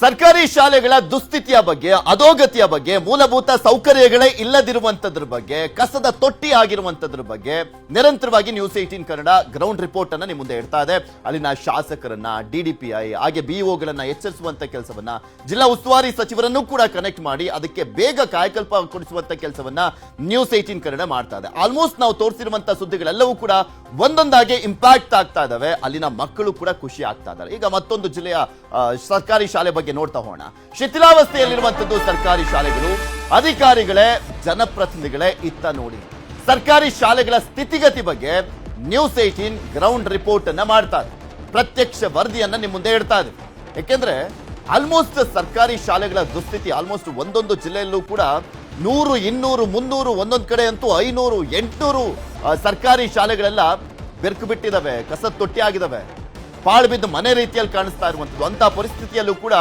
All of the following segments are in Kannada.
ಸರ್ಕಾರಿ ಶಾಲೆಗಳ ದುಸ್ಥಿತಿಯ ಬಗ್ಗೆ, ಅಧೋಗತಿಯ ಬಗ್ಗೆ, ಮೂಲಭೂತ ಸೌಕರ್ಯಗಳೇ ಇಲ್ಲದಿರುವಂತದ್ರ ಬಗ್ಗೆ, ಕಸದ ತೊಟ್ಟಿ ಆಗಿರುವಂತದ್ರ ಬಗ್ಗೆ ನಿರಂತರವಾಗಿ news eighteen Kannada ground report ಅನ್ನ ನಿಮ್ಮ ಮುಂದೆ ಇಡ್ತಾ ಇದೆ. ಅಲ್ಲಿನ ಶಾಸಕರನ್ನ ಡಿಡಿಪಿಐ ಹಾಗೆ ಬಿಇಒಗಳನ್ನ ಎಚ್ಚರಿಸುವಂತ ಕೆಲಸವನ್ನ ಜಿಲ್ಲಾ ಉಸ್ತುವಾರಿ ಸಚಿವರನ್ನು ಕೂಡ ಕನೆಕ್ಟ್ ಮಾಡಿ ಅದಕ್ಕೆ ಬೇಗ ಕಾಯಕಲ್ಪ ಕೊಡಿಸುವಂತ ಕೆಲಸವನ್ನ ನ್ಯೂಸ್ ಏಟೀನ್ ಕನ್ನಡ ಮಾಡ್ತಾ ಇದೆ. ಆಲ್ಮೋಸ್ಟ್ ನಾವು ತೋರಿಸಿರುವಂತಹ ಸುದ್ದಿಗಳೆಲ್ಲವೂ ಕೂಡ ಒಂದೊಂದಾಗಿ ಇಂಪ್ಯಾಕ್ಟ್ ಆಗ್ತಾ ಇದಾವೆ. ಅಲ್ಲಿನ ಮಕ್ಕಳು ಕೂಡ ಖುಷಿ ಆಗ್ತಾ ಇದ್ದಾರೆ ಈಗ ಮತ್ತೊಂದು ಜಿಲ್ಲೆಯ ಸರ್ಕಾರಿ ಶಾಲೆ ಬಗ್ಗೆ ನೋಡ್ತಾ ಹೋಗೋಣ. ಶಿಥಿಲಾವಸ್ಥೆಯಲ್ಲಿರುವಂತದ್ದು ಸರ್ಕಾರಿ ಶಾಲೆಗಳು, ಅಧಿಕಾರಿಗಳೇ, ಜನಪ್ರತಿನಿಧಿಗಳೇ ಇತ್ತ ನೋಡಿ. ಸರ್ಕಾರಿ ಶಾಲೆಗಳ ಸ್ಥಿತಿಗತಿ ಬಗ್ಗೆ ನ್ಯೂಸ್ ಏಟೀನ್ ಗ್ರೌಂಡ್ ರಿಪೋರ್ಟ್ ಅನ್ನ ಮಾಡ್ತಾ ಇದೆ. ಪ್ರತ್ಯಕ್ಷ ವರದಿಯನ್ನ ನಿಮ್ಮ ಮುಂದೆ ಇಡ್ತಾ ಇದೆ. ಯಾಕೆಂದ್ರೆ ಆಲ್ಮೋಸ್ಟ್ ಸರ್ಕಾರಿ ಶಾಲೆಗಳ ದುಸ್ಥಿತಿ ಆಲ್ಮೋಸ್ಟ್ ಒಂದೊಂದು ಜಿಲ್ಲೆಯಲ್ಲೂ ಕೂಡ ನೂರು, ಇನ್ನೂರು, ಮುನ್ನೂರು, ಒಂದೊಂದು ಕಡೆ ಅಂತೂ ಐನೂರು, ಎಂಟುನೂರು ಸರ್ಕಾರಿ ಶಾಲೆಗಳೆಲ್ಲ ಬೆರ್ಕು ಬಿಟ್ಟಿದ್ದಾವೆ, ಕಸದ ತೊಟ್ಟಿ ಆಗಿದ್ದಾವೆ. ಪಾಳು ಬಿದ್ದು ಮನೆ ರೀತಿಯಲ್ಲಿ ಕಾಣಿಸ್ತಾ ಇರುವಂಥದ್ದು. ಅಂತ ಪರಿಸ್ಥಿತಿಯಲ್ಲೂ ಕೂಡ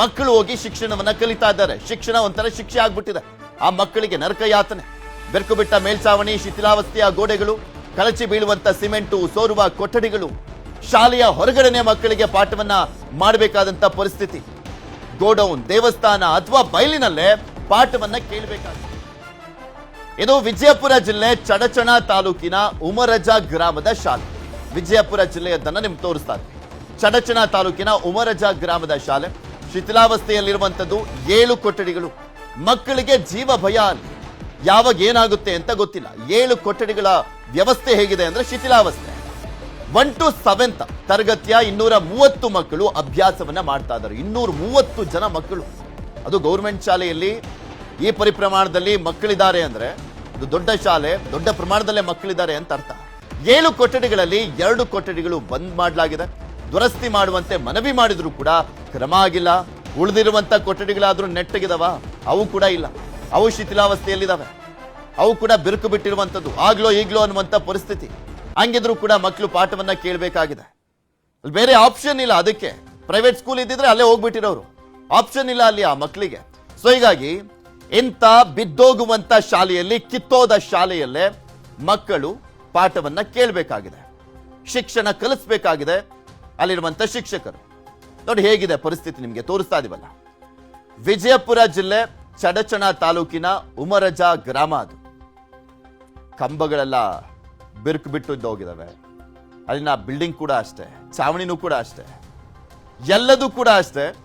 ಮಕ್ಕಳು ಹೋಗಿ ಶಿಕ್ಷಣವನ್ನ ಕಲಿತಾ ಇದ್ದಾರೆ. ಶಿಕ್ಷಣ ಒಂಥರ ಶಿಕ್ಷೆ ಆಗ್ಬಿಟ್ಟಿದೆ. ಆ ಮಕ್ಕಳಿಗೆ ನರಕ ಯಾತನೆ ಬೆರ್ಕು ಬಿಟ್ಟ ಮೇಲ್ಛಾವಣಿ ಶಿಥಿಲಾವಸ್ಥೆಯ ಗೋಡೆಗಳು, ಕಳಚಿ ಬೀಳುವಂತ ಸಿಮೆಂಟು, ಸೋರುವ ಕೊಠಡಿಗಳು, ಶಾಲೆಯ ಹೊರಗಡೆನೆ ಮಕ್ಕಳಿಗೆ ಪಾಠವನ್ನ ಮಾಡಬೇಕಾದಂತ ಪರಿಸ್ಥಿತಿ. ಗೋಡೌನ್ ದೇವಸ್ಥಾನ ಅಥವಾ ಬಯಲಿನಲ್ಲೇ ಪಾಠವನ್ನ ಕೇಳಬೇಕಾಗುತ್ತೆ. ಇದು ವಿಜಯಪುರ ಜಿಲ್ಲೆ ಚಡಚಣ ತಾಲೂಕಿನ ಉಮರಜ ಗ್ರಾಮದ ಶಾಲೆ. ವಿಜಯಪುರ ಜಿಲ್ಲೆಯದನ್ನ ನಿಮ್ಗೆ ತೋರಿಸ್ತಾರೆ ಚಡಚಣ ತಾಲೂಕಿನ ಉಮರಜ ಗ್ರಾಮದ ಶಾಲೆ. ಶಿಥಿಲಾವಸ್ಥೆಯಲ್ಲಿರುವಂಥದ್ದು ಏಳು ಕೊಠಡಿಗಳು. ಮಕ್ಕಳಿಗೆ ಜೀವ ಭಯ ಯಾವಾಗ ಏನಾಗುತ್ತೆ ಅಂತ ಗೊತ್ತಿಲ್ಲ. ಏಳು ಕೊಠಡಿಗಳ ವ್ಯವಸ್ಥೆ ಹೇಗಿದೆ ಅಂದ್ರೆ ಶಿಥಿಲಾವಸ್ಥೆ. ಒನ್ ಟು ಸೆವೆಂತ್ ತರಗತಿಯ ಇನ್ನೂರ ಮೂವತ್ತು ಮಕ್ಕಳು ಅಭ್ಯಾಸವನ್ನ ಮಾಡ್ತಾ ಇದ್ದಾರೆ. ಇನ್ನೂರ ಮೂವತ್ತು ಜನ ಮಕ್ಕಳು. ಅದು ಗೌರ್ಮೆಂಟ್ ಶಾಲೆಯಲ್ಲಿ ಈ ಪರಿಪ್ರಮಾಣದಲ್ಲಿ ಮಕ್ಕಳಿದ್ದಾರೆ ಅಂದ್ರೆ ಅದು ದೊಡ್ಡ ಶಾಲೆ, ದೊಡ್ಡ ಪ್ರಮಾಣದಲ್ಲೇ ಮಕ್ಕಳಿದ್ದಾರೆ ಅಂತ ಅರ್ಥ. ಏಳು ಕೊಠಡಿಗಳಲ್ಲಿ ಎರಡು ಕೊಠಡಿಗಳು ಬಂದ್ ಮಾಡಲಾಗಿದೆ. ದುರಸ್ತಿ ಮಾಡುವಂತೆ ಮನವಿ ಮಾಡಿದ್ರು ಕೂಡ ಕ್ರಮ ಆಗಿಲ್ಲ ಉಳಿದಿರುವಂತ ಕೊಠಡಿಗಳಾದರೂ ನೆಟ್ಟಗಿದವ. ಅವು ಕೂಡ ಇಲ್ಲ. ಅವು ಶಿಥಿಲಾವಸ್ಥೆಯಲ್ಲಿದ್ದಾವೆ ಅವು ಕೂಡ ಬಿರುಕು ಬಿಟ್ಟಿರುವಂಥದ್ದು. ಆಗ್ಲೋ ಈಗ್ಲೋ ಅನ್ನುವಂಥ ಪರಿಸ್ಥಿತಿ. ಹಂಗಿದ್ರು ಕೂಡ ಮಕ್ಕಳು ಪಾಠವನ್ನ ಕೇಳಬೇಕಾಗಿದೆ. ಬೇರೆ ಆಪ್ಷನ್ ಇಲ್ಲ ಅದಕ್ಕೆ. ಪ್ರೈವೇಟ್ ಸ್ಕೂಲ್ ಇದ್ದಿದ್ರೆ ಅಲ್ಲೇ ಹೋಗ್ಬಿಟ್ಟಿರೋರು. ಆಪ್ಷನ್ ಇಲ್ಲ ಅಲ್ಲಿ ಆ ಮಕ್ಕಳಿಗೆ ಸೊ ಹೀಗಾಗಿ ಇಂಥ ಬಿದ್ದೋಗುವಂತ ಶಾಲೆಯಲ್ಲಿ, ಕಿತ್ತೋದ ಶಾಲೆಯಲ್ಲೇ ಮಕ್ಕಳು ಪಾಠವನ್ನ ಕೇಳಬೇಕಾಗಿದೆ. ಶಿಕ್ಷಣ ಕಲಿಸ್ಬೇಕಾಗಿದೆ. ಅಲ್ಲಿರುವಂತ ಶಿಕ್ಷಕರು. ನೋಡಿ ಹೇಗಿದೆ ಪರಿಸ್ಥಿತಿ ನಿಮಗೆ ತೋರಿಸ್ತಾ ಇದೀವಲ್ಲ. ವಿಜಯಪುರ ಜಿಲ್ಲೆ ಚಡಚಣ ತಾಲೂಕಿನ ಉಮರಜ ಗ್ರಾಮ ಅದು. ಕಂಬಗಳೆಲ್ಲ ಬಿರುಕು ಬಿಟ್ಟು ಹೋಗಿದ್ದಾವೆ ಅಲ್ಲಿನ ಬಿಲ್ಡಿಂಗ್ ಕೂಡ ಅಷ್ಟೇ, ಚಾವಣಿನೂ ಕೂಡ ಅಷ್ಟೇ. ಎಲ್ಲದೂ ಕೂಡ ಅಷ್ಟೇ.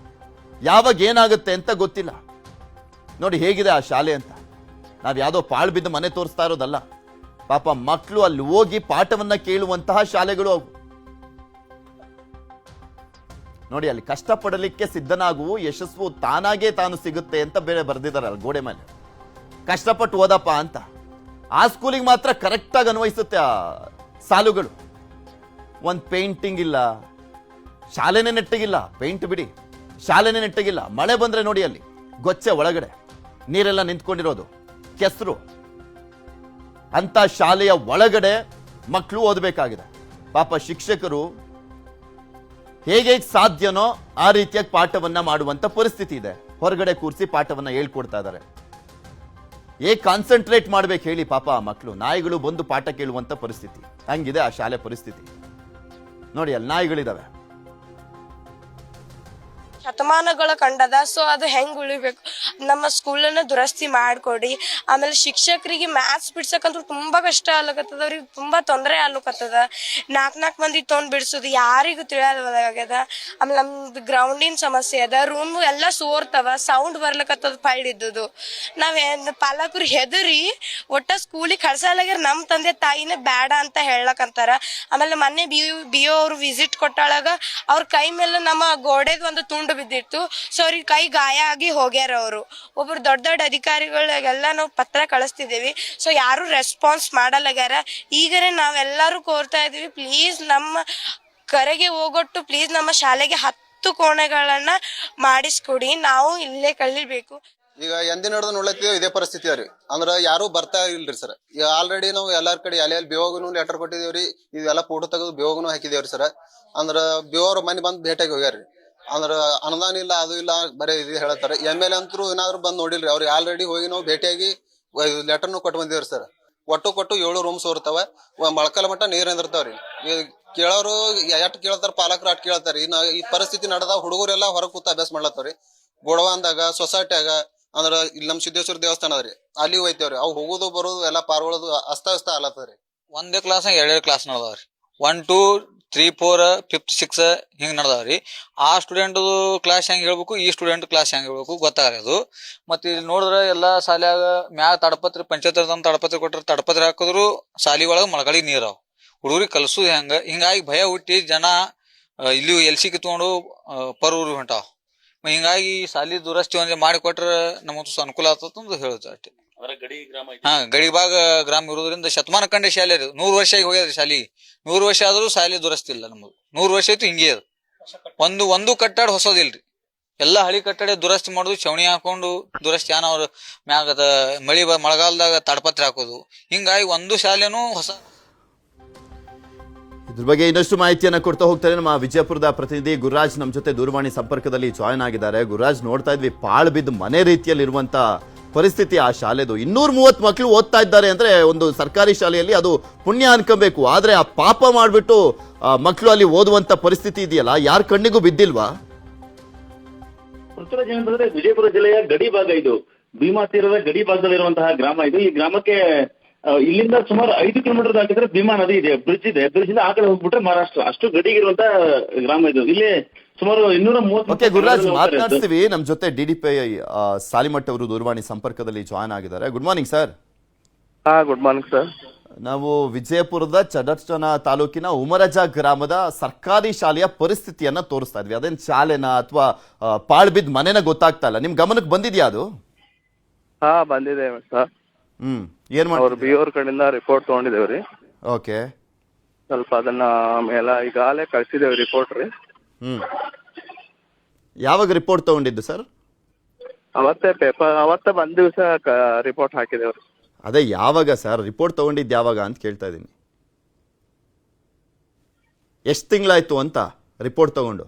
ಯಾವಾಗ ಏನಾಗುತ್ತೆ ಅಂತ ಗೊತ್ತಿಲ್ಲ. ನೋಡಿ ಹೇಗಿದೆ ಆ ಶಾಲೆ ಅಂತ. ನಾವು ಯಾವುದೋ ಪಾಳು ಬಿದ್ದು ಮನೆ ತೋರಿಸ್ತಾ ಇರೋದಲ್ಲ. ಪಾಪ ಮಕ್ಕಳು ಅಲ್ಲಿ ಹೋಗಿ ಪಾಠವನ್ನು ಕೇಳುವಂತಹ ಶಾಲೆಗಳು ಅವು. ನೋಡಿ, ಅಲ್ಲಿ ಕಷ್ಟಪಡಲಿಕ್ಕೆ ಸಿದ್ಧನಾಗುವು ಯಶಸ್ಸು ತಾನಾಗೇ ತಾನು ಸಿಗುತ್ತೆ ಅಂತ ಬೇರೆ ಬರೆದಿದ್ದಾರೆ ಅಲ್ಲಿ ಗೋಡೆ ಮೇಲೆ. ಕಷ್ಟಪಟ್ಟು ಓದಪ್ಪ ಅಂತ. ಆ ಸ್ಕೂಲಿಗೆ ಮಾತ್ರ ಕರೆಕ್ಟಾಗಿ ಅನ್ವಯಿಸುತ್ತೆ ಆ ಸಾಲುಗಳು. ಒಂದು ಪೇಂಟಿಂಗ್ ಇಲ್ಲ, ಶಾಲೆನೇ ನೆಟ್ಟಗಿಲ್ಲ ಪೇಂಟ್ ಬಿಡಿ. ಶಾಲೆನೇ ನೆಟ್ಟಗಿಲ್ಲ. ಮಳೆ ಬಂದ್ರೆ ನೋಡಿ ಅಲ್ಲಿ ಗೊಚ್ಚೆ ಒಳಗಡೆ, ನೀರೆಲ್ಲ ನಿಂತ್ಕೊಂಡಿರೋದು, ಕೆಸರು. ಅಂತ ಶಾಲೆಯ ಒಳಗಡೆ ಮಕ್ಕಳು ಓದಬೇಕಾಗಿದೆ. ಪಾಪ ಶಿಕ್ಷಕರು ಹೇಗೆ ಸಾಧ್ಯನೋ ಆ ರೀತಿಯಾಗಿ ಪಾಠವನ್ನ ಮಾಡುವಂತ ಪರಿಸ್ಥಿತಿ ಇದೆ. ಹೊರಗಡೆ ಕೂರಿಸಿ ಪಾಠವನ್ನ ಹೇಳ್ಕೊಡ್ತಾ ಇದ್ದಾರೆ. ಹೇಗೆ ಕಾನ್ಸಂಟ್ರೇಟ್ ಮಾಡ್ಬೇಕು ಹೇಳಿ ಪಾಪ ಆ ಮಕ್ಕಳು ನಾಯಿಗಳು ಬಂದು ಪಾಠ ಕೇಳುವಂತ ಪರಿಸ್ಥಿತಿ. ಹಂಗಿದೆ ಆ ಶಾಲೆ ಪರಿಸ್ಥಿತಿ. ನೋಡಿ ಅಲ್ಲಿ ನಾಯಿಗಳಿದಾವೆ. ಶತಮಾನಗಳ ಕಂಡದ ಸೊ ಅದು ಹೆಂಗ್ ಉಳಿಬೇಕು? ನಮ್ಮ ಸ್ಕೂಲನ್ನ ದುರಸ್ತಿ ಮಾಡ್ಕೊಡಿ. ಆಮೇಲೆ ಶಿಕ್ಷಕರಿಗೆ ಮ್ಯಾಥ್ಸ್ ಬಿಡ್ಸಕ್ಕಂತೂ ತುಂಬಾ ಕಷ್ಟ ಆಗ್ಲಕತ್ತದ, ಅವ್ರಿಗೆ ತುಂಬಾ ತೊಂದರೆ ಆಗ್ಲಕತ್ತದ. ನಾಲ್ಕು ನಾಲ್ಕು ಮಂದಿ ತೊಗೊಂಡು ಬಿಡ್ಸೋದು ಯಾರಿಗೂ ತಿಳಿಯೋದಾಗ್ಯದ ಆಮೇಲೆ ನಮ್ದು ಗ್ರೌಂಡಿನ ಸಮಸ್ಯೆ ಅದ ರೂಮ್ ಎಲ್ಲ ಸೋರ್ತವ ಸೌಂಡ್ ಬರ್ಲಕತ್ತದ ಇದ್ದದು ನಾವೇನ್ ಪಾಲಕರು ಹೆದರಿ ಒಟ್ಟ ಸ್ಕೂಲಿಗೆ ಕಳ್ಸಲಾಗ್ಯಾರ ನಮ್ಮ ತಂದೆ ತಾಯಿನೇ ಬೇಡ ಅಂತ ಹೇಳಕಂತಾರ. ಆಮೇಲೆ ಮೊನ್ನೆ ಬಿ ಬಿ ಅವರು ವಿಸಿಟ್ ಕೊಟ್ಟಾಳಾಗ ಅವ್ರ ಕೈ ಮೇಲೆ ನಮ್ಮ ಗೋಡೆದ ಒಂದು ತುಂಡು ಬಿದ್ದಿತ್ತು ಸೊ ಅವ್ರಿಗೆ ಕೈ ಗಾಯ ಆಗಿ ಹೋಗ್ಯಾರ ಅವರು. ಒಬ್ರು ದೊಡ್ಡ ದೊಡ್ಡ ಅಧಿಕಾರಿಗಳಿಗೆಲ್ಲ ನಾವು ಪತ್ರ ಕಳಿಸ್ತಿದ್ದೀವಿ. ಸೊ ಯಾರು ರೆಸ್ಪಾನ್ಸ್ ಮಾಡಲ್ಲಾಗ್ಯಾರ. ಈಗನೇ ನಾವೆಲ್ಲರೂ ಕೋರ್ತಾ ಇದೀವಿ ಪ್ಲೀಸ್ ನಮ್ಮ ಕರೆಗೆ ಹೋಗೊಟ್ಟು ಪ್ಲೀಸ್ ನಮ್ಮ ಶಾಲೆಗೆ ಹತ್ತು ಕೋಣೆಗಳನ್ನ ಮಾಡಿಸ್ಕೊಡಿ. ನಾವು ಇಲ್ಲೇ ಕಳಿಬೇಕು. ಈಗ ಎಂದಿನ ಹಿಡಿದು ನೋಡ್ಲತ್ತೀವಿ ಇದೇ ಪರಿಸ್ಥಿತಿ ಅವ್ರಿ ಅಂದ್ರ ಯಾರು ಬರ್ತಾ ಇಲ್ರಿ ಸರ್ ಈಗ ಆಲ್ರೆಡಿ ನಾವು ಎಲ್ಲಾರ ಕಡೆ ಅಲ್ಲಿ ಅಲ್ಲಿ ಬಿಯೋಗನು ಲೆಟರ್ ಕೊಟ್ಟಿದೇವ್ರಿ ಇವೆಲ್ಲ ಫೋಟೋ ತೆಗೆದು ಬಿಯೋಗನು ಹಾಕಿದೇವ್ರಿ ಸರ್ ಅಂದ್ರ ಬಿಯೋರ್ ಮನೆ ಬಂದ್ ಭೇಟಿಯಾಗಿ ಹೋಗ್ಯಾರ್ರಿ. ಅಂದ್ರ ಅನುದಾನ ಇಲ್ಲ, ಅದು ಇಲ್ಲ ಬರೀ ಇದು ಹೇಳ್ತಾರೆ ಎಂ ಎಲ್ ಅಂತೂ ಏನಾದ್ರು ಬಂದ್ ನೋಡಿಲ್ರಿ, ಅವ್ರಿಗೆ ಆಲ್ರೆಡಿ ಹೋಗಿ ನಾವು ಭೇಟಿಯಾಗಿ ಲೆಟರ್ನು ಕೊಟ್ಟು ಬಂದಿವ್ರಿ ಸರ್ ಒಟ್ಟು ಕೊಟ್ಟು ಏಳು ರೂಮ್ಸ್ ಇರ್ತಾವ ಮಳಕಲ್ ಮಟ್ಟ ನೀರ್ ನಿಂದಿರ್ತಾವ್ರಿ. ಕೇಳೋರು ಎಟ್ ಕೇಳ್ತಾರ, ಪಾಲಕರು ಅಟ್ ಕೇಳ್ತಾರಿ ಈ ಪರಿಸ್ಥಿತಿ ನಡೆದ ಹುಡುಗರೆಲ್ಲ ಹೊರಗ್ ಕೂತ ಅಭ್ಯಾಸ ಮಾಡ್ಲತ್ತವ್ರಿ ಗೋಡವಾನ್ದಾಗ, ಸೊಸೈಟಿಯಾಗ, ಅಂದ್ರ ಇಲ್ಲಿ ನಮ್ ಸಿದ್ದೇಶ್ವರ ದೇವಸ್ಥಾನ ಅದ್ರಿ ಅಲ್ಲಿ ಹೋಯ್ತೇವ್ರಿ. ಅವ್ ಹೋಗುದು ಬರೋದು ಎಲ್ಲಾ ಪಾರ್ಗೊಳ್ಳೋದು ಅಸ್ತವ್ಯಸ್ತ ಆಲತ್ತದ್ರಿ ಒಂದೇ ಕ್ಲಾಸ್ ಎರಡೆರಡು class ನಡ್ದಾವ್ರಿ one two three four fifth six ಹಿಂಗೆ ನಡ್ದಾವ ರೀ ಆ ಸ್ಟೂಡೆಂಟ್ ಕ್ಲಾಸ್ ಹೆಂಗೆ ಹೇಳ್ಬೇಕು, ಈ ಸ್ಟೂಡೆಂಟ್ ಕ್ಲಾಸ್ ಹೆಂಗೆ ಹೇಳ್ಬೇಕು ಗೊತ್ತಾಗ್ರಿ ಅದು. ಮತ್ತೆ ಇಲ್ಲಿ ನೋಡಿದ್ರೆ ಎಲ್ಲಾ ಶಾಲ್ಯಾಗ ಮ್ಯಾಗ ತಡಪತ್ರಿ ಪಂಚಾಯತ್ ತಡಪತ್ರಿ ಕೊಟ್ಟರೆ ತಡಪತ್ರಿ ಹಾಕಿದ್ರು ಶಾಲಿ ಒಳಗೆ ನೀರ್ ಅವ್. ಹುಡುಗರಿಗೆ ಕಲಿಸೋದು ಹೆಂಗೆ, ಹಿಂಗಾಗಿ ಭಯ ಹುಟ್ಟಿ ಜನ ಇಲ್ಲಿ ಎಲ್ ಸಿ ಕಿತ್ಕೊಂಡು ಪರ್ ಊರು ಹೊಂಟಾವ್. ಹಿಂಗಾಗಿ ಶಾಲಿ ದುರಸ್ತಿ ಒಂದು ಮಾಡಿಕೊಟ್ರೆ ನಮಗ್ ಅನುಕೂಲ ಆಗ್ತದ ಹೇಳುದು ಅಷ್ಟೇ. ಅದರ ಗಡಿ ಗ್ರಾಮ ಐತಿ ಹಾ ಗಡಿಭಾಗ ಗ್ರಾಮ ಇರೋದ್ರಿಂದ ಶತಮಾನ ಕಂಡ ಶಾಲೆ ಅದು. ನೂರು ವರ್ಷ ಆಗಿ ಹೋಗ್ಯದ್ರಿ ಶಾಲಿ. ನೂರು ವರ್ಷ ಆದ್ರೂ ಶಾಲೆ ದುರಸ್ತಿಲ್ಲ ನಮಗ್ ನೂರು ವರ್ಷ ಆಯ್ತು ಹಿಂಗೇ ಅದು. ಒಂದು ಒಂದು ಕಟ್ಟಡ ಹೊಸದಿಲ್ರಿ. ಎಲ್ಲಾ ಹಳಿ ಕಟ್ಟಡ ದುರಸ್ತಿ ಮಾಡುದು ಚವಣಿ ಹಾಕೊಂಡು ದುರಸ್ತಿ ಏನ ಅವ್ರ ಮ್ಯಾಗ ಅದ ಮಳಿ ಬ- ಮಳೆಗಾಲದಾಗ ತಾಡ್ಪತ್ರಿ ಹಾಕೋದು. ಹಿಂಗಾಗಿ ಒಂದು ಶಾಲೆನೂ ಹೊಸ ಇದ್ರ ಬಗ್ಗೆ ಇನ್ನಷ್ಟು ಮಾಹಿತಿಯನ್ನ ಕೊಡ್ತಾ ಹೋಗ್ತಾರೆ ನಮ್ಮ ವಿಜಯಪುರದ ಪ್ರತಿನಿಧಿ ಗುರುರಾಜ್ ನಮ್ಮ ಜೊತೆ ದೂರವಾಣಿ ಸಂಪರ್ಕದಲ್ಲಿ ಜಾಯ್ನ್ ಆಗಿದ್ದಾರೆ. ಗುರುರಾಜ್ ನೋಡ್ತಾ ಇದ್ವಿ ಪಾಳ್ ಬಿದ್ದ ಮನೆ ರೀತಿಯಲ್ಲಿ ಇರುವಂತ ಪರಿಸ್ಥಿತಿ ಆ ಶಾಲೆದು. ಇನ್ನೂರ ಮೂವತ್ತು ಮಕ್ಕಳು ಓದ್ತಾ ಇದ್ದಾರೆ ಅಂದ್ರೆ ಒಂದು ಸರ್ಕಾರಿ ಶಾಲೆಯಲ್ಲಿ ಅದು ಪುಣ್ಯ ಅನ್ಕೋಬೇಕು. ಆದ್ರೆ ಆ ಪಾಪ ಮಾಡ್ಬಿಟ್ಟು ಮಕ್ಕಳು ಅಲ್ಲಿ ಓದುವಂತ ಪರಿಸ್ಥಿತಿ ಇದೆಯಲ್ಲ, ಯಾರ ಕಣ್ಣಿಗೂ ಬಿದ್ದಿಲ್ವಾ? ವಿಜಯಪುರ ಜಿಲ್ಲೆಯ ಗಡಿ ಭಾಗ ಇದು. ಭೀಮಾ ತೀರದ ಗಡಿ ಭಾಗದಲ್ಲಿರುವಂತಹ ಗ್ರಾಮ ಇದು. ಈ ಗ್ರಾಮಕ್ಕೆ ಇಲ್ಲಿಂದ ಸುಮಾರು ಐದು ಕಿಲೋಮೀಟರ್ ದಾಟಿದ್ರೆ ಭೀಮಾ ನದಿ ಇದೆ, ಬ್ರಿಡ್ಜ್ ಇದೆ. ಬ್ರಿಡ್ಜ್ ಇಂದ ಆ ಕಡೆ ಹೋಗ್ಬಿಟ್ರೆ ಮಹಾರಾಷ್ಟ್ರ. ಅಷ್ಟು ಗಡಿಗಿರುವಂತಹ ಗ್ರಾಮ ಇದು. ಇಲ್ಲಿ ಸುಮಾರು ಇನ್ನೂರ ಮೂವತ್ತು ಓಕೆ ಗುರುರಾಜ್ ಮಾತನಾಡ್ತೀವಿ ನಮ್ಮ ಜೊತೆ ಡಿ ಡಿ ಪಿ ಸಾಲಿಮಠ್ ಅವರು ದೂರವಾಣಿ ಸಂಪರ್ಕದಲ್ಲಿ ಜಾಯ್ನ್ ಆಗಿದ್ದಾರೆ. ಗುಡ್ ಮಾರ್ನಿಂಗ್ ಸರ್ ಹಾ ಗುಡ್ ಮಾರ್ನಿಂಗ್ ಸರ್ ನಾವು ವಿಜಯಪುರದ ಚದರ್ಚನ ತಾಲೂಕಿನ ಉಮರಜ ಗ್ರಾಮದ ಸರ್ಕಾರಿ ಶಾಲೆಯ ಪರಿಸ್ಥಿತಿಯನ್ನ ತೋರಿಸ್ತಾ ಇದ್ವಿ. ಅದೇನ್ ಶಾಲೆನ ಅಥವಾ ಪಾಳ್ಬಿದ್ ಮನೆನ ಗೊತ್ತಾಗ್ತಾ ಇಲ್ಲ. ನಿಮ್ ಗಮನಕ್ಕೆ ಬಂದಿದ್ಯಾ ಅದು? ಹಾ ಬಂದಿದೆ ಸರ್. ಹ್ಮ್ ಏನ್ ಮಾಡಿ ಬಿ ಅವ್ರ ಕಡೆಯಿಂದ ರಿಪೋರ್ಟ್ ತಗೊಂಡಿದ್ದೇವ್ರಿ. ಓಕೆ ಸ್ವಲ್ಪ ಅದನ್ನ ಎಲ್ಲ ಈಗಾಗಲೇ ಕಳ್ಸಿದೇವ್ರಿ ರಿಪೋರ್ಟ್ ರೀ. ಹ್ಮ್. ಯಾವಾಗ ರಿಪೋರ್ಟ್ ತಗೊಂಡಿದ್ದು ಸರ್ ಅವತ್ತೇ ಪೇಪರ್ ಅವತ್ತೇ ಒಂದ್ ದಿವಸ ರಿಪೋರ್ಟ್ ಹಾಕಿದೇವ್ರಿ. ಅದೇ ಯಾವಾಗ ಸರ್ ರಿಪೋರ್ಟ್ ತಗೊಂಡಿದ್ದು ಯಾವಾಗ ಅಂತ ಕೇಳ್ತಾ ಇದ್ದೀನಿ. ಎಷ್ಟು ತಿಂಗಳಾಯ್ತು ಅಂತ ರಿಪೋರ್ಟ್ ತಗೊಂಡು?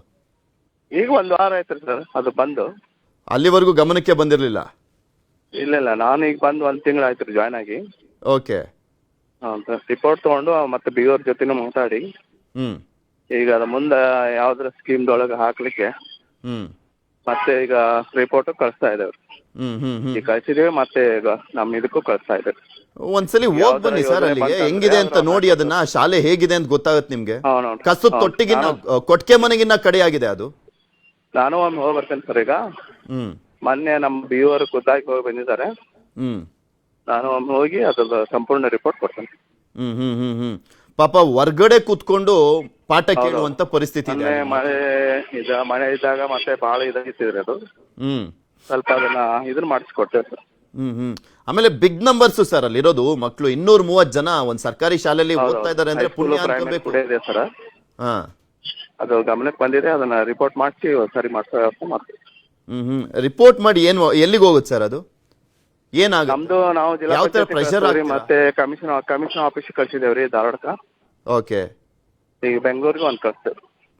ಈಗ ಒಂದ್ ವಾರ ಆಯ್ತ್ರಿ ಸರ್ ಅದು ಬಂದು. ಅಲ್ಲಿವರೆಗೂ ಗಮನಕ್ಕೆ ಬಂದಿರಲಿಲ್ಲ? ಇಲ್ಲ ಇಲ್ಲ ನಾನು ಈಗ ಬಂದು ಒಂದ್ ತಿಂಗಳು ಆಯ್ತು ಜಾಯ್ನ್ ಆಗಿ. ಓಕೆ ರಿಪೋರ್ಟ್ ತಗೊಂಡು ಮತ್ತೆ ಬಿ ಅವ್ರ ಜೊತೆನೂ ಮಾತಾಡಿ. ಹ್ಮ್. ಈಗ ಅದ ಮುಂದೆ ಯಾವ್ದ್ರ ಸ್ಕೀಮ್ದೊಳಗೆ ಹಾಕ್ಲಿಕ್ಕೆ ಹ್ಮ್. ಮತ್ತೆ ಈಗ ರಿಪೋರ್ಟ್ ಕಳಿಸ್ತಾ ಇದ್ದೇವೆ ಹ್ಮ್ ಹ್ಮ್ ಹ್ಮ್. ಈಗ ಕಳ್ಸಿದೀವಿ ಮತ್ತೆ ಈಗ ನಮ್ ಇದಕ್ಕೂ ಕಳಿಸ್ತಾ ಇದ್ದೇವೆ ಒಂದ್ಸಲಿ ಹೋಗ್ ಬನ್ನಿ ಸರ್ ಅಲ್ಲಿಗೆ. ಹೆಂಗಿದೆ ಅಂತ ನೋಡಿ ಅದನ್ನ. ಶಾಲೆ ಹೇಗಿದೆ ಅಂತ ಗೊತ್ತಾಗುತ್ತೆ ನಿಮ್ಗೆ. ಹೌದು. ಕಸದ ಹೌದು. ತೊಟ್ಟಿಗಿನ್ನ ನಾನು- ಕೊಟ್ಟಿಗೆ ಮನೆಗಿನ್ನ ಕಡೆಯಾಗಿದೆ ಅದು? ನಾನು ಒಮ್ಮೆ ಹೋಗಿ ಬರ್ತೇನೆ ಸರ್ ಈಗ. ಹ್ಮ್. ಮೊನ್ನೆ ನಮ್ಮ ಬಿ ಅವರು ಖುದ್ದಾಗಿ ಹೋಗಿ ಬಂದಿದ್ದಾರೆ. ಹ್ಮ್. ನಾನು ಒಮ್ಮೆ ಹೋಗಿ ಅದ್ರದ್ದು ಸಂಪೂರ್ಣ ರಿಪೋರ್ಟ್ ಕೊಡ್ತೇನೆ. ಹ್ಮ್ ಹ್ಮ್ ಹ್ಮ್ ಹ್ಮ್. ಪಾಪ ಹೊರ್ಗಡೆ ಕೂತ್ಕೊಂಡು ಪಾಠ ಕೇಳುವಂತ ಪರಿಸ್ಥಿತಿ ಇದೆ ಮೊನ್ನೆ. ಮಳೆ ಇದ ಮಳೆ ಇದ್ದಾಗ ಮತ್ತೆ ಬಾಳ ಇದಾಗಿತ್ತಿದ್ರಿ ಅದು. ಹ್ಮ್. ಸ್ವಲ್ಪ ಅದನ್ನ ಇದನ್ನ ಮಾಡಿಸ್ಕೊಡ್ತೇವೆ ಸರ್ ಹ್ಮ್ ಹ್ಮ್. ಆಮೇಲೆ ಬಿಗ್ ನಂಬರ್ಸ್ ಸರ್ ಅಲ್ಲಿ ಇರೋದು ಮಕ್ಕಳು ಇನ್ನೂರ್ ಮೂವತ್ ಜನ ಒಂದ್ ಸರ್ಕಾರಿ ಶಾಲೆಯಲ್ಲಿ ಓದ್ತಾ ಇದಾರೆ ಅಂದ್ರೆ ಪುಣ್ಯ ಪ್ರೈಮರಿ ಅನ್ಕೋಬೇಕು. ಕೂಡ ಇದೆ ಸರ್. ಹಾ. ಅದು ಗಮನಕ್ಕೆ ಬಂದಿದೆ ಅದನ್ನ ರಿಪೋರ್ಟ್ ಮಾಡಿಸಿ ಸರಿ ಮಾಡ್ಸೋ ವ್ಯವಸ್ಥೆ ಮಾಡ್ತೀವಿ. ಹ್ಮ್ ಹ್ಮ್. ರಿಪೋರ್ಟ್ ಮಾಡಿ ಏನ್ ಎಲ್ಲಿಗೆ ಹೋಗುತ್ತೆ ಸರ್ ಅದು? ಏನಾಗುತ್ತೆ? ನಮ್ದು ನಾವು ಜಿಲ್ಲಾ ಯಾವ ಪಂಚಾಯತಿ ಮತ್ತೆ ಕಮಿಷನ್ ಕಮಿಷನ್ ಆಫೀಸ್ ಕಳ್ಸಿದೇವ್ರಿ ಧಾರವಾಡಕ್ಕ. ಓಕೆ ಈಗ ಬೆಂಗಳೂರಿಗೆ ಒಂದು ಕಷ್ಟ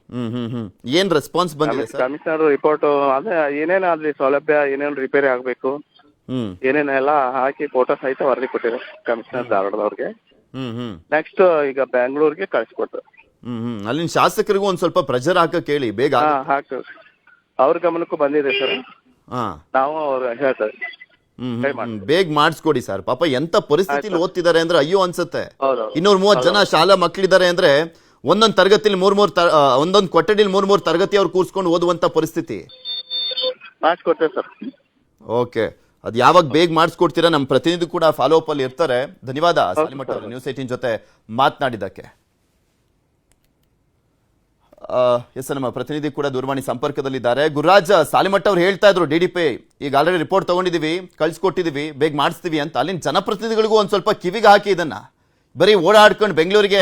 ಹ್ಮ್ ಹ್ಮ್ ಹ್ಮ್. ಏನ್ ರೆಸ್ಪಾನ್ಸ್ ಬಂದಿದೆ ಸರ್? ಕಮಿಷನರ್ ರಿಪೋರ್ಟ್ ಅದೇ ಏನೇನ ಅಲ್ಲಿ ಸೌಲಭ್ಯ ಏನೇನು ರಿಪೇರಿ ಆಗ್ಬೇಕು? ಹ್ಮ್. ಏನೇನೆಲ್ಲ ಹಾಕಿ ಫೋಟೋ ಸಹಿತ ವರದಿ ಕೊಟ್ಟಿದೆ ಕಮಿಷನರ್ ಧಾರವಾಡದವ್ರಿಗೆ. ಹ್ಮ್ ಹ್ಮ್. ನೆಕ್ಸ್ಟ್ ಈಗ ಬೆಂಗಳೂರಿಗೆ ಕಳಿಸ್ಕೊಡ್ತಾರೆ ಹ್ಮ್ ಹ್ಮ್. ಅಲ್ಲಿನ ಶಾಸಕರಿಗೂ ಒಂದ್ ಸ್ವಲ್ಪ ಪ್ರೆಷರ್ ಹಾಕಕ್ ಕೇಳಿ ಬೇಗ ಹಾ ಹಾಕ್ತೇವೆ ಅವ್ರ ಗಮನಕ್ಕೂ ಬಂದಿದೆ ಸರ್. ಹಾ. ನಾವು ಅವ್ರು ಹೇಳ್ತಾರೆ. ಹ್ಮ್ ಕೈ ಹ್ಮ್, ಹ್ಮ್ ಬೇಗ ಮಾಡಿಸ್ಕೊಡಿ ಸರ್. ಪಾಪ ಎಂತ ಪರಿಸ್ಥಿತಿಲಿ ಓದ್ತಿದ್ದಾರೆ ಅಂದ್ರೆ ಅಯ್ಯೋ ಅನ್ಸುತ್ತೆ. ಹೌದೌದು. ಇನ್ನೂರ್ ಮೂವತ್ ಜನ ಶಾಲಾ ಮಕ್ಕಳಿದ್ದಾರೆ ಅಂದ್ರೆ ಒಂದೊಂದ್ ತರಗತಿಲಿ ಮೂರ್ ಮೂರ್ ಒಂದೊಂದು ಕೊಠಡಿಲಿ ಮೂರ್ ಮೂರ್ ತರಗತಿ ಅವ್ರು ಕೂರ್ಸ್ಕೊಂಡು ಓದುವಂತ ಪರಿಸ್ಥಿತಿ? ಮಾಡಿಸ್ಕೊಡ್ತೇವೆ ಸರ್. ಓಕೆ. ಅದ್ ಯಾವಾಗ ಬೇಗ ಮಾಡಿಸ್ಕೊಡ್ತೀರಾ? ನಮ್ಮ ಪ್ರತಿನಿಧಿ ಕೂಡ ಫಾಲೋ ಅಪ್ ಅಲ್ಲಿ ಇರ್ತಾರೆ. ಧನ್ಯವಾದ ಸಾಲಿಮಠ ಅವರು ನ್ಯೂಸ್ ಏಟಿನ್ ಜೊತೆ ಮಾತನಾಡಿದ್ದಕ್ಕೆ. ಎಸ್ ನಮ್ಮ ಪ್ರತಿನಿಧಿ ಕೂಡ ದೂರವಾಣಿ ಸಂಪರ್ಕದಲ್ಲಿದ್ದಾರೆ. ಗುರುರಾಜ್ ಸಾಲಿಮಠ ಅವ್ರು ಹೇಳ್ತಾ ಇದ್ರು ಡಿ ಡಿ ಪಿ ಈಗ ಆಲ್ರೆಡಿ ರಿಪೋರ್ಟ್ ತಗೊಂಡಿದೀವಿ ಕಳ್ಸಿಕೊಟ್ಟಿದೀವಿ ಬೇಗ ಮಾಡಿಸ್ತೀವಿ ಅಂತ. ಅಲ್ಲಿನ ಜನಪ್ರತಿನಿಧಿಗಳಿಗೂ ಒಂದ್ ಸ್ವಲ್ಪ ಕಿವಿಗೆ ಹಾಕಿ ಇದನ್ನ. ಬರೀ ಓಡಾಡ್ಕೊಂಡು ಬೆಂಗಳೂರಿಗೆ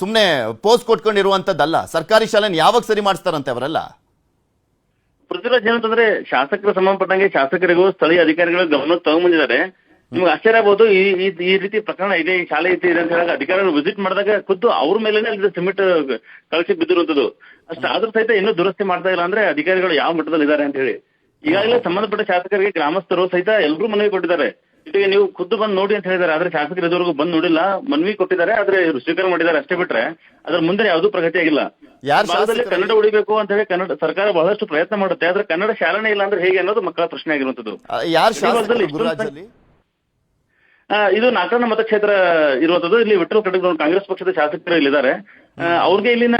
ಸುಮ್ಮನೆ ಪೋಸ್ಟ್ ಕೊಟ್ಕೊಂಡು ಇರುವಂತದ್ದಲ್ಲ ಸರ್ಕಾರಿ ಶಾಲೆನ ಯಾವಾಗ ಸರಿ ಮಾಡಿಸ್ತಾರಂತೆ ಅವರೆಲ್ಲ? ಪೃಥ್ವಿರಾಜ್ ಏನಂತಂದ್ರೆ ಶಾಸಕರು ಸಂಬಂಧಪಟ್ಟಂಗೆ ಶಾಸಕರಿಗೂ ಸ್ಥಳೀಯ ಅಧಿಕಾರಿಗಳು ಗಮನ ತಗೊಂಡ್ಬಂದಿದ್ದಾರೆ ನಿಮ್ಗೆ ಆಶ್ಚರ್ಯ ಆಗ್ಬೋದು, ಈ ರೀತಿ ಪ್ರಕರಣ ಇದೆ, ಈ ಶಾಲೆ ಇದೆ ಅಂತ ಹೇಳಿದಾಗ ಅಧಿಕಾರಿಗಳು ವಿಸಿಟ್ ಮಾಡಿದಾಗ ಖುದ್ದು ಅವ್ರ ಮೇಲೇನೆ ಸಿಮೆಂಟ್ ಕಳಿಸಿ ಬಿದ್ದಿರುವಂತದ್ದು ಅಷ್ಟು ಆದ್ರೂ ಸಹಿತ ಇನ್ನೂ ದುರಸ್ತಿ ಮಾಡ್ತಾ ಇಲ್ಲ ಅಂದ್ರೆ ಅಧಿಕಾರಿಗಳು ಯಾವ ಮಟ್ಟದಲ್ಲಿ ಇದ್ದಾರೆ ಅಂತ ಹೇಳಿ. ಈಗಾಗಲೇ ಸಂಬಂಧಪಟ್ಟ ಶಾಸಕರಿಗೆ ಗ್ರಾಮಸ್ಥರು ಸಹಿತ ಎಲ್ಲರೂ ಮನವಿ ಕೊಟ್ಟಿದ್ದಾರೆ. ಜೊತೆಗೆ ನೀವು ಖುದ್ದು ಬಂದು ನೋಡಿ ಅಂತ ಹೇಳಿದ್ದಾರೆ. ಆದ್ರೆ ಶಾಸಕರು ಇದುವರೆಗೂ ಬಂದು ನೋಡಿಲ್ಲ. ಮನವಿ ಕೊಟ್ಟಿದ್ದಾರೆ. ಆದ್ರೆ ಇವರು ಸ್ವೀಕಾರ ಮಾಡಿದ್ದಾರೆ ಅಷ್ಟೇ ಬಿಟ್ರೆ ಅದ್ರ ಮುಂದೆ ಯಾವುದೂ ಪ್ರಗತಿ ಆಗಿಲ್ಲ. ಕನ್ನಡ ಉಳಿಬೇಕು ಅಂತ ಹೇಳಿ ಕನ್ನಡ ಸರ್ಕಾರ ಬಹಳಷ್ಟು ಪ್ರಯತ್ನ ಮಾಡುತ್ತೆ. ಆದ್ರೆ ಕನ್ನಡ ಶಾಲನೆ ಇಲ್ಲ ಅಂದ್ರೆ ಹೇಗೆ ಅನ್ನೋದು ಮಕ್ಕಳ ಪ್ರಶ್ನೆ ಆಗಿರುವಂತದ್ದು ಇದು ನಾಕರಣ ಮತಕ್ಷೇತ್ರ ಇರುವಂತದ್ದು ಇಲ್ಲಿ ವಿಠಲ್ ಕಟಕ್ ಕಾಂಗ್ರೆಸ್ ಪಕ್ಷದ ಶಾಸಕರು ಇಲ್ಲಿದ್ದಾರೆ. ಅವ್ರಿಗೆ ಇಲ್ಲಿನ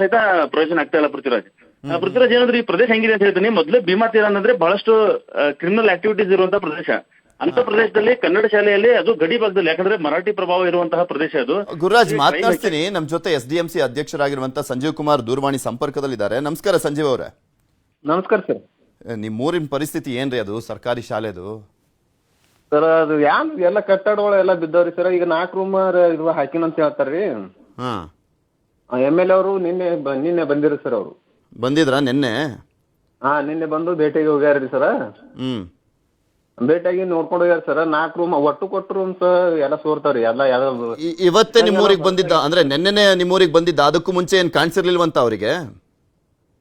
ಸಹಿತ ಪ್ರಯೋಜನ ಆಗ್ತಾ ಇಲ್ಲ ಪೃಥ್ವಿರಾಜ್. ಪೃಥ್ವಿರಾಜ್ ಏನಂದ್ರೆ ಈ ಪ್ರದೇಶ ಹೆಂಗಿದೆ ಅಂತ ಹೇಳ್ತೀನಿ. ಮೊದಲೇ ಭೀಮಾ ತೀರ ಅಂದ್ರೆ ಬಹಳಷ್ಟು ಕ್ರಿಮಿನಲ್ ಆಕ್ಟಿವಿಟೀಸ್ ಇರುವಂತಹ ಪ್ರದೇಶ. ಅಂತ ಪ್ರದೇಶದಲ್ಲಿ ಕನ್ನಡ ಶಾಲೆಯಲ್ಲಿ ಅದು ಗಡಿ ಭಾಗದಲ್ಲಿ ಯಾಕಂದ್ರೆ ಮರಾಠಿ ಪ್ರಭಾವ ಇರುವಂತಹ ಪ್ರದೇಶ ಅದು. ಗುರುರಾಜ್ ಮಾತಾಡ್ತೀನಿ ಮಾತನಾಡ್ತೀನಿ ನಮ್ ಜೊತೆ ಎಸ್ ಡಿ ಎಂ ಸಿ ಅಧ್ಯಕ್ಷರಾಗಿರುವಂತ ಸಂಜೀವ್ ಕುಮಾರ್ ದೂರವಾಣಿ ಸಂಪರ್ಕದಲ್ಲಿದ್ದಾರೆ. ನಮಸ್ಕಾರ ಸಂಜೀವ್ ಅವರೇ. ನಮಸ್ಕಾರ ಸರ್. ನಿಮ್ ಊರಿನ ಪರಿಸ್ಥಿತಿ ಏನ್ರಿ ಅದು ಸರ್ಕಾರಿ ಶಾಲೆದು? ಸರ್ ಅದು ಯಾನ್ ಎಲ್ಲ ಕಟ್ಟಡಗಳು ಎಲ್ಲ ಬಿದ್ದವ್ರಿ ಸರ್. ಈಗ ನಾಲ್ಕು ರೂಮ್ ಇರುವ ಹಾಕಿನ ಅಂತ ಹೇಳ್ತಾರ್ರಿ. ಹಾ. ಎಂ ಎಲ್ ಅವರು ನಿನ್ನೆ ನಿನ್ನೆ ಬಂದಿರ ಸರ್ ಅವರು. ಬಂದಿದ್ರಾ ನಿನ್ನೆ? ಹಾ ನಿನ್ನೆ ಬಂದು ಭೇಟಿಗೆ ಹೋಗ್ಯಾರ್ರಿ ಸರ. ಹ್ಮ್. ಭೇಟಿಯಾಗಿ ನೋಡ್ಕೊಂಡು ಹೋಗ್ಯಾರ ಸರ್. ನಾಲ್ಕು ರೂಮ್ ಒಟ್ಟು ಕೊಟ್ಟು ರೂಮ್ಸ್ ಎಲ್ಲ ಸೋರ್ತಾವ್ರಿ. ಎಲ್ಲ ಯಾವ್ದು ಇ- ಇವತ್ತೇ ನಿಮ್ಮೂರಿಗೆ ಬಂದಿದ್ದ ಅಂದ್ರೆ ನಿಮ್ಮ ಊರಿಗೆ ಬಂದಿದ್ದ ಅದಕ್ಕೂ ಮುಂಚೆ ಏನ್ ಕಾಣಿಸಿರ್ಲಿಲ್ವಂತ ಅವರಿಗೆ?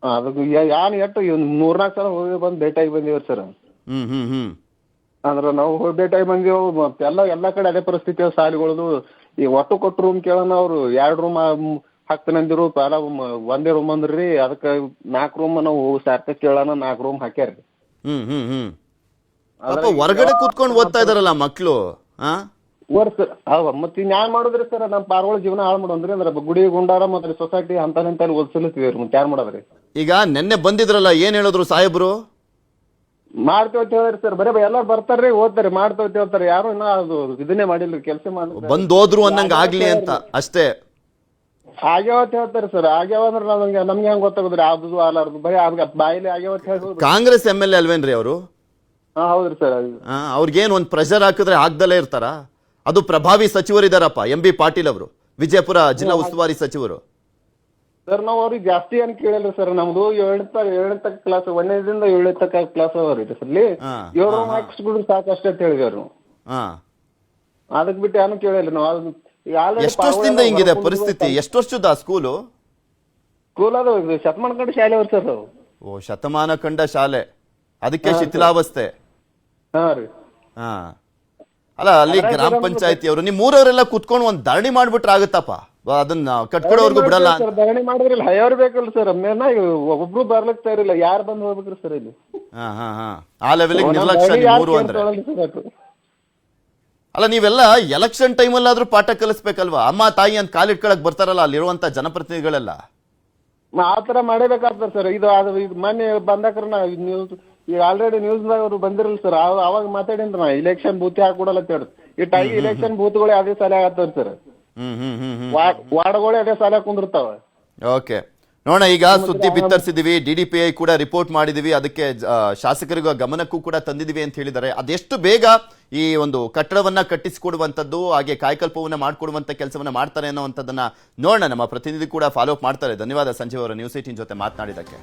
ಅದಕ್ಕೆ ಯಾನ್ ಎಟ್ಟು ಇವ್ನ್ ಮೂರ್ನಾಲ್ಕು ಸಲ ಹೋಗಿ ಬಂದು ಭೇಟಿಯಾಗಿ ಬಂದಿವ್ರಿ ಸರ್. ಹ್ಮ್ ಹ್ಮ್ ಹ್ಮ್. ಅಂದ್ರೆ ನಾವು ಹೋಗಿ ಭೇಟಿಯಾಗಿ ಬಂದಿವು ಮತ್ತೆ ಎಲ್ಲ ಎಲ್ಲಾ ಕಡೆ ಅದೇ ಪರಿಸ್ಥಿತಿ ಸಾಲಿಗಳದು. ಈ ಒಟ್ಟು ಕೊಟ್ಟು ರೂಮ್ ಕೇಳೋಣ ಅವರು ಎರಡು ರೂಮ್ ಹಾಕ್ತಾನೆ ಅಂದಿರು ಒಂದೇ ರೂಮ್ ಅಂದ್ರಿ ಅದಕ್ಕೆ ನಾಲ್ಕು ರೂಮ್ ನಾವು ಸಾರ್ಥಕ್ ಕೇಳೋಣ ನಾಲ್ಕು ರೂಮ್ ಹಾಕ್ಯಾರ. ಹ್ಮ್ ಹ್ಮ್ ಹ್ಮ್. ಪಾಪ ಹೊರಗಡೆ ಕೂತ್ಕೊಂಡು ಓದ್ತಾ ಇದಾರಲ್ಲ ಮಕ್ಳು ಹಾ ವರ್ಷ ಅವ ಮತ್ತೆ ನ್ಯಾಯ ಮಾಡುದ್ರಿ ಸರ್? ನಮ್ಮ ಪಾರ್ಗಳ ಜೀವನ ಹಾಳು ಮಾಡೋದ್ರಿ ಅಂದ್ರೆ ಗುಡಿ ಗುಂಡಾರ ಮತ್ತೆ ಸೊಸೈಟಿ ಅಂತ ನಿಂತ ಓದಿಸಲಿತ್ತೀವಿ ಮತ್ತೆ ಯಾರು ಮಾಡೋದ್ರಿ? ಈಗ ನೆನ್ನೆ ಬಂದಿದ್ರಲ್ಲ ಏನ್ ಹೇಳಿದ್ರು ಸಾಹೇಬ್ರು? ಮಾಡ್ತೇವೆ ಅಂತ ಸರ್. ಬರೀ ಎಲ್ಲಾರು ಬರ್ತಾರ್ರಿ ಓದ್ತಾರೆ ಮಾಡ್ತೇವೆ ಅಂತ ಹೇಳ್ತಾರೆ. ಯಾರು ಇನ್ನ ಅದು ಇದನ್ನೇ ಮಾಡಿಲ್ರಿ ಕೆಲಸ ಮಾಡಿ ಬಂದ್ ಹೋದ್ರು ಅನ್ನಂಗ್ ಆಗ್ಲಿ ಅಂತ ಅಷ್ಟೇ. ಆಗ್ಯಾವ ಅಂತ ಹೇಳ್ತಾರೆ ಸರ್ ಆಗ್ಯಾವ ಅಂದ್ರೆ ನಮ್ಗೆ ನಮ್ಗೆ ಹೆಂಗ್ ಗೊತ್ತಾಗುದ್ರಿ ಅದು ಆಲಾರ್ದು ಬರೀ ಅದ್ ಬಾಯಿಲಿ ಆಗ್ಯಾವ ಅಂತ ಹೇಳಿ ಕಾಂಗ್ರೆಸ್ ಎಂ ಎಲ್ ಎ ಅಲ್ವೇನ್ರಿ ಅವರು? ಹಾ ಹೌದ್ರಿ ಸರ್ ಅವ್ರಿಗೇನ್ ಒಂದ್ ಪ್ರೆಷರ್ ಹಾಕಿದ್ರೆ ಆಗ್ದಲೇ ಇರ್ತಾರ? ಅದು ಪ್ರಭಾವಿ ಸಚಿವರಿದಾರಪ್ಪ ಎಂ ಬಿ ಪಾಟೀಲ್ ಅವರು ವಿಜಯಪುರ ಜಿಲ್ಲಾ ಉಸ್ತುವಾರಿ ಸಚಿವರು. ಸರ್ ನಾವು ಅವ್ರಿಗೆ ಜಾಸ್ತಿ ಏನ್ ಕೇಳಿಲ್ಲ ಸರ್ ನಮ್ದು ಏಳನೇ ತ ಏಳನೇ ತಕ್ಕ ಕ್ಲಾಸ್ ಒಂದನೇದಿಂದ ಏಳನೇ ತಕ್ಕ ಕ್ಲಾಸ್ ಅವ್ರಿ ಸರ್ ಇಲ್ಲಿ ಹಾ, ಏಳು ಹಾಕಿಸ್ಬಿಡ್ರಿ ಸಾಕಷ್ಟೇ ಅಂತ ಹೇಳಿದ್ರು ಹಾ. ಅದಕ್ ಬಿಟ್ಟು ಏನು ಕೇಳಿಲ್ಲ ನಾವು ಅದು ಎಷ್ಟು ವರ್ಷದಿಂದ ಹಿಂಗಿದೆ ಪರಿಸ್ಥಿತಿ? ಎಷ್ಟು ವರ್ಷದ ಸ್ಕೂಲು ಸ್ಕೂಲ್ ಅದು ಶತಮಾನ ಕಂಡ ಶಾಲೆ ವರ್ಷ ಸರ್ ಓ ಶತಮಾನ ಕಂಡ ಶಾಲೆ. ಅದಕ್ಕೆ ಶಿಥಿಲಾವಸ್ಥೆ. ಹಾ ಅಲ್ಲ ಅಲ್ಲಿ ಗ್ರಾಮ ಪಂಚಾಯತಿ ಅವರು ನಿಮ್ ಊರವರೆಲ್ಲ ಕುತ್ಕೊಂಡು ಒಂದ್ ಧರಣಿ ಮಾಡ್ಬಿಟ್ರೆ ಆಗುತ್ತಪ್ಪ? ಅದನ್ನ ಕಟ್ಕೊಡೋರ್ಗು ಬಿಡಲ್ಲ ಧರಣಿ ಮಾಡಿದ್ರಲ್ಲ ಹೈಯವ್ರು ಬೇಕಲ್ಲ ಸರ್. ಮೇನ ಒಬ್ರು ಬರ್ಲಿಕ್ ತಯಾರಿಲ್ಲ. ಯಾರು ಬಂದು ಹೋಗ್ಬೇಕ್ರಿ ಸರ್ ಇಲ್ಲಿ? ಹಾ ಹಾ ಹಾ. ಆ ಲೆವೆಲ್ ನಿರ್ಲಕ್ಷ್ಯ ಮೂರು ಅಂದ್ರೆ. ಅಲ್ಲ ನೀವೆಲ್ಲ ಎಲೆಕ್ಷನ್ ಟೈಮಲ್ಲಾದ್ರೂ ಪಾಠ ಕಲಿಸ್ಬೇಕಲ್ವಾ? ಅಮ್ಮ ತಾಯಿ ಅಂತ ಕಾಲಿಟ್ಕೊಳಕ್ ಬರ್ತಾರಲ್ಲ ಅಲ್ಲಿರುವಂತ ಜನಪ್ರತಿನಿಧಿಗಳೆಲ್ಲ? ಆ ತರ ಮಾಡಬೇಕಾಗ್ತದೆ ಸರ್ ಇದು ಅದು ಇದು ಮೊನ್ನೆ ಬಂದಾಕ್ರ ನಾ ನ್ಯೂಸ್ ಈಗ ಆಲ್ರೆಡಿ ನ್ಯೂಸ್ದಾಗ ಅವರು ಬಂದಿರಲ್ಲ ಸರ್ ಅವಾಗ ಮಾತಾಡಿನ್ರಿ ನಾ ಇಲೆಕ್ಷನ್ ಬೂತ್ ಹಾಕೊಡಲ್ಲ ಹೇಳಿ ಈ ಟೈ ಇಲೆಕ್ಷನ್ ಬೂತ್ಗಳು ಅದೇ ಸಾಲ ಆಗತ್ತವ್ರಿ ಸರ್ ವಾರ್ಡ್ಗಳು ಅದೇ ಸಾಲ ಕುಂದಿರ್ತಾವ. ಓಕೆ. ನೋಡೋಣ ಈಗ ಸುದ್ದಿ ಬಿತ್ತರಿಸಿದೀವಿ ಡಿ ಡಿ ಪಿ ಐ ಕೂಡ ರಿಪೋರ್ಟ್ ಮಾಡಿದೀವಿ ಅದಕ್ಕೆ ಶಾಸಕರಿಗೂ ಗಮನಕ್ಕೂ ಕೂಡ ತಂದಿದೀವಿ ಅಂತ ಹೇಳಿದ್ದಾರೆ. ಅದೆಷ್ಟು ಬೇಗ ಈ ಒಂದು ಕಟ್ಟಡವನ್ನ ಕಟ್ಟಿಸಿಕೊಡುವಂಥದ್ದು ಹಾಗೆ ಕಾಯಕಲ್ಪವನ್ನ ಮಾಡಿಕೊಡುವಂತ ಕೆಲಸವನ್ನ ಮಾಡ್ತಾರೆ ಅನ್ನೋವಂಥದ್ದನ್ನ ನೋಡೋಣ. ನಮ್ಮ ಪ್ರತಿನಿಧಿ ಕೂಡ ಫಾಲೋ ಅಪ್ ಮಾಡ್ತಾರೆ. ಧನ್ಯವಾದ ಸಂಜೀವ್ ಅವರ ನ್ಯೂಸ್ ಏಟಿನ್ ಜೊತೆ ಮಾತನಾಡಿದಕ್ಕೆ